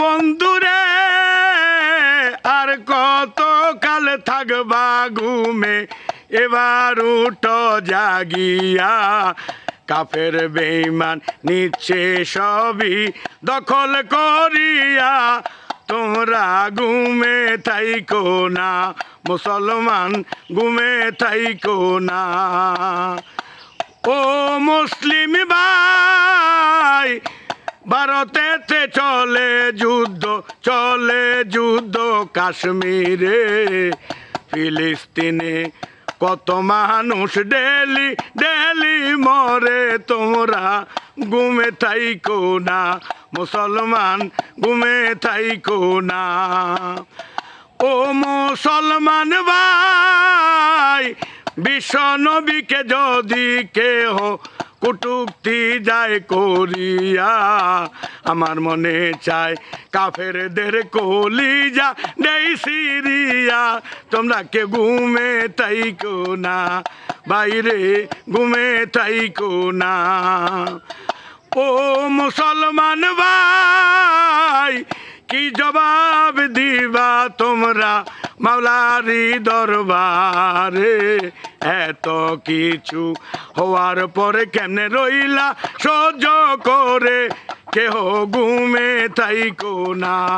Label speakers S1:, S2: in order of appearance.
S1: বন্ধুরে, আর কত কাল থাকবা ঘুমে? এবার উঠো জাগিয়া, কাফের বেইমান নিচ্ছে সবই দখল করিয়া। তোমরা ঘুমে থাইকো না, মুসলমান ঘুমে থাইকো না। ও মুসলিম ভাই ভারতেতে চলে যুদ্ধ চলে যুদ্ধ কাশ্মীরে। ফিলিস্তিনে কত মানুষ ডেলি ডেলি মরে, তোমরা ঘুমে থাইকো না, মুসলমান ঘুমে থাইকো না। ও মুসলমান ভাই, বিশ্ব নবীকে যদি কেহ কুটুক্তি যায় করিয়া, আমার মনে চায় কাফেরদের কলিজা নেই সিরিয়া। তোমরা কে ঘুমে তাইকো না, বাইরে ঘুমে তাইকো না। ও মুসলমান ভাই, কি জবাব দিবা তোমরা? মাওলারি দরবারে এত কিছু হওয়ার পরে কেমনে রইলা সহ্য করে? কেহ ঘুমে তাই না।